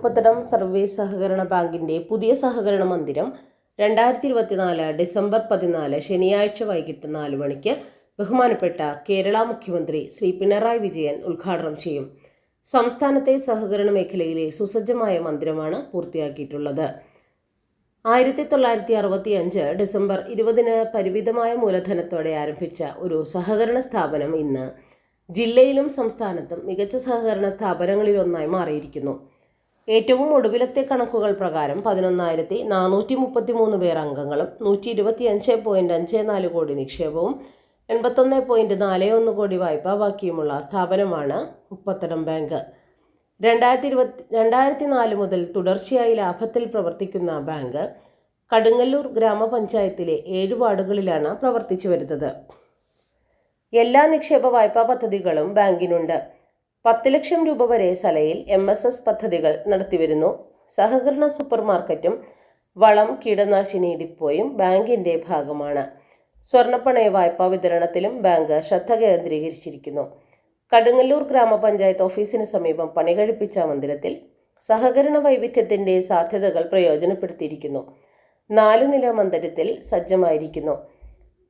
മുപ്പത്തിടം service സഹകരണ ബാങ്കിന്റെ പുതിയ സഹകരണ മന്ദിരം രണ്ടായിരത്തി ഇരുപത്തിനാല് ഡിസംബർ പതിനാല് ശനിയാഴ്ച വൈകിട്ട് നാല് മണിക്ക് ബഹുമാനപ്പെട്ട കേരള മുഖ്യമന്ത്രി ശ്രീ പിണറായി വിജയൻ ഉദ്ഘാടനം ചെയ്യും. സംസ്ഥാനത്തെ സഹകരണ മേഖലയിലെ സുസജ്ജമായ മന്ദിരമാണ് പൂർത്തിയാക്കിയിട്ടുള്ളത്. ആയിരത്തി തൊള്ളായിരത്തി അറുപത്തി അഞ്ച് ഡിസംബർ ഇരുപതിന് പരിമിതമായ മൂലധനത്തോടെ ആരംഭിച്ച ഒരു സഹകരണ സ്ഥാപനം ഇന്ന് ജില്ലയിലും സംസ്ഥാനത്തും മികച്ച സഹകരണ സ്ഥാപനങ്ങളിലൊന്നായി മാറിയിരിക്കുന്നു. ഏറ്റവും ഒടുവിലത്തെ കണക്കുകൾ പ്രകാരം പതിനൊന്നായിരത്തി നാനൂറ്റി മുപ്പത്തി മൂന്ന് പേർ അംഗങ്ങളും നൂറ്റി ഇരുപത്തി അഞ്ച് പോയിന്റ് അഞ്ച് നാല് കോടി നിക്ഷേപവും എൺപത്തൊന്ന് പോയിന്റ് നാല് ഒന്ന് കോടി വായ്പ ബാക്കിയുമുള്ള സ്ഥാപനമാണ് മുപ്പത്തടം ബാങ്ക്. രണ്ടായിരത്തി ഇരുപത്തി രണ്ടായിരത്തി നാല് മുതൽ തുടർച്ചയായി ലാഭത്തിൽ പ്രവർത്തിക്കുന്ന ബാങ്ക് കടുങ്ങല്ലൂർ ഗ്രാമപഞ്ചായത്തിലെ ഏഴ് വാർഡുകളിലാണ് പ്രവർത്തിച്ചു വരുന്നത്. എല്ലാ നിക്ഷേപ വായ്പാ പദ്ധതികളും ബാങ്കിനുണ്ട്. പത്ത് ലക്ഷം രൂപ വരെ സലയിൽ എം എസ് എസ് പദ്ധതികൾ നടത്തിവരുന്നു. സഹകരണ സൂപ്പർ മാർക്കറ്റും വളം കീടനാശിനി ഡിപ്പോയും ബാങ്കിന്റെ ഭാഗമാണ്. സ്വർണപ്പണയ വായ്പാ വിതരണത്തിലും ബാങ്ക് ശ്രദ്ധ കേന്ദ്രീകരിച്ചിരിക്കുന്നു. കടുങ്ങല്ലൂർ ഗ്രാമപഞ്ചായത്ത് ഓഫീസിന് സമീപം പണി കഴിപ്പിച്ച മന്ദിരത്തിൽ സഹകരണ വൈവിധ്യത്തിന്റെ സാധ്യതകൾ പ്രയോജനപ്പെടുത്തിയിരിക്കുന്നു. നാല് നില മന്ദിരത്തിൽ സജ്ജമായിരിക്കുന്നു.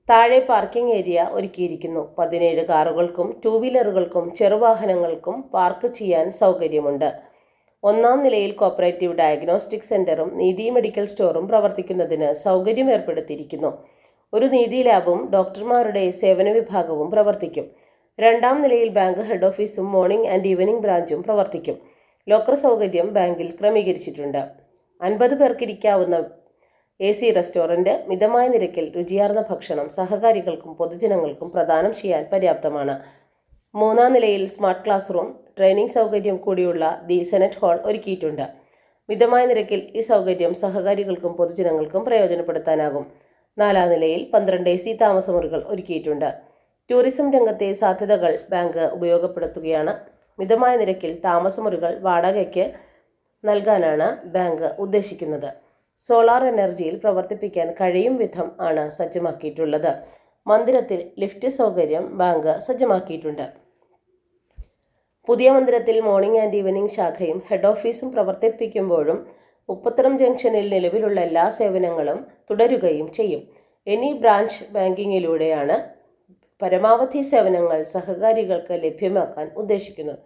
താഴെ പാർക്കിംഗ് ഏരിയ ഒരുക്കിയിരിക്കുന്നു. പതിനേഴ് കാറുകൾക്കും ടൂ വീലറുകൾക്കും ചെറുവാഹനങ്ങൾക്കും പാർക്ക് ചെയ്യാൻ സൗകര്യമുണ്ട്. ഒന്നാം നിലയിൽ കോപ്പറേറ്റീവ് ഡയഗ്നോസ്റ്റിക് സെന്ററും നീതി മെഡിക്കൽ സ്റ്റോറും പ്രവർത്തിക്കുന്നതിന് സൗകര്യം ഏർപ്പെടുത്തിയിരിക്കുന്നു. ഒരു നീതി ലാബും ഡോക്ടർമാരുടെ സേവന വിഭാഗവും പ്രവർത്തിക്കും. രണ്ടാം നിലയിൽ ബാങ്ക് ഹെഡ് ഓഫീസും മോർണിംഗ് ആൻഡ് ഈവനിംഗ് ബ്രാഞ്ചും പ്രവർത്തിക്കും. ലോക്കർ സൗകര്യം ബാങ്കിൽ ക്രമീകരിച്ചിട്ടുണ്ട്. അൻപത് പേർക്കിരിക്കാവുന്ന എ സി റെസ്റ്റോറന്റ് മിതമായ നിരക്കിൽ രുചിയാർന്ന ഭക്ഷണം സഹകാരികൾക്കും പൊതുജനങ്ങൾക്കും പ്രദാനം ചെയ്യാൻ പര്യാപ്തമാണ്. മൂന്നാം നിലയിൽ സ്മാർട്ട് ക്ലാസ് റൂം ട്രെയിനിങ് സൗകര്യം കൂടിയുള്ള ദി സെനറ്റ് ഹാൾ ഒരുക്കിയിട്ടുണ്ട്. മിതമായ നിരക്കിൽ ഈ സൗകര്യം സഹകാരികൾക്കും പൊതുജനങ്ങൾക്കും പ്രയോജനപ്പെടുത്താനാകും. നാലാം നിലയിൽ പന്ത്രണ്ട് എ സി താമസമുറികൾ ഒരുക്കിയിട്ടുണ്ട്. ടൂറിസം രംഗത്തെ സാധ്യതകൾ ബാങ്ക് ഉപയോഗപ്പെടുത്തുകയാണ്. മിതമായ നിരക്കിൽ താമസമുറികൾ വാടകയ്ക്ക് നൽകാനാണ് ബാങ്ക് ഉദ്ദേശിക്കുന്നത്. സോളാർ എനർജിയിൽ പ്രവർത്തിപ്പിക്കാൻ കഴിയും വിധം ആണ് സജ്ജമാക്കിയിട്ടുള്ളത്. മന്ദിരത്തിൽ ലിഫ്റ്റ് സൗകര്യം ബാങ്ക് സജ്ജമാക്കിയിട്ടുണ്ട്. പുതിയ മന്ദിരത്തിൽ മോർണിംഗ് ആൻഡ് ഈവനിംഗ് ശാഖയും ഹെഡ് ഓഫീസും പ്രവർത്തിപ്പിക്കുമ്പോഴും മുപ്പത്തരം ജംഗ്ഷനിൽ നിലവിലുള്ള എല്ലാ സേവനങ്ങളും തുടരുകയും ചെയ്യും. എനി ബ്രാഞ്ച് ബാങ്കിങ്ങിലൂടെയാണ് പരമാവധി സേവനങ്ങൾ സഹകാരികൾക്ക് ലഭ്യമാക്കാൻ ഉദ്ദേശിക്കുന്നത്.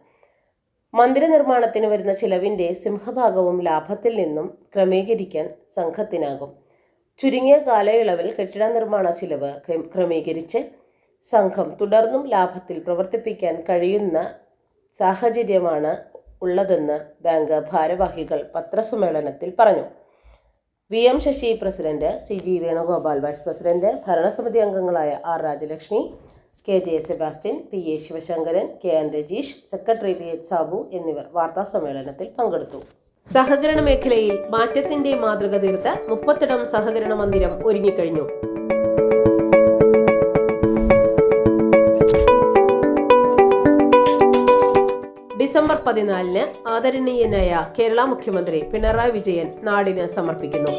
മന്ദിര നിർമ്മാണത്തിന് വരുന്ന ചിലവിന്റെ സിംഹഭാഗവും ലാഭത്തിൽ നിന്നും ക്രമീകരിക്കാൻ സംഘത്തിനാകും. ചുരുങ്ങിയ കാലയളവിൽ കെട്ടിട നിർമ്മാണ ചിലവ് ക്രമീകരിച്ച് സംഘം തുടർന്നും ലാഭത്തിൽ പ്രവർത്തിപ്പിക്കാൻ കഴിയുന്ന സാഹചര്യമാണ് ഉള്ളതെന്ന് ബാങ്ക് ഭാരവാഹികൾ പത്രസമ്മേളനത്തിൽ പറഞ്ഞു. V. M. Sasi president C. G. Venugopal vice president ഭരണസമിതി അംഗങ്ങളായ R. Rajalakshmi K J Sebastian P A Sivasankaran K N Rajeesh secretary P H Sabu എന്നിവർ വാർത്താ സമ്മേളനത്തിൽ പങ്കെടുത്തു. സഹകരണ മേഖലയിൽ മാറ്റത്തിന്റെ മാതൃക തീർത്ത് മുപ്പത്തിടം സഹകരണ മന്ദിരം ഒരുങ്ങിക്കഴിഞ്ഞു. ഡിസംബർ പതിനാലിന് ആദരണീയനായ കേരള മുഖ്യമന്ത്രി പിണറായി വിജയൻ നാടിന് സമർപ്പിക്കുന്നു.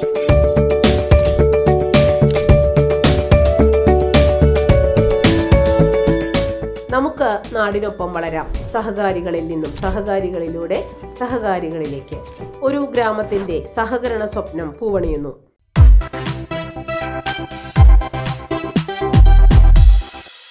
നമുക്ക് നാടിനൊപ്പം വളരാം. സഹകാരികളിൽ നിന്നും സഹകാരികളിലൂടെ സഹകാരികളിലേക്ക്. ഒരു ഗ്രാമത്തിന്റെ സഹകരണ സ്വപ്നം പൂവണിയുന്നു.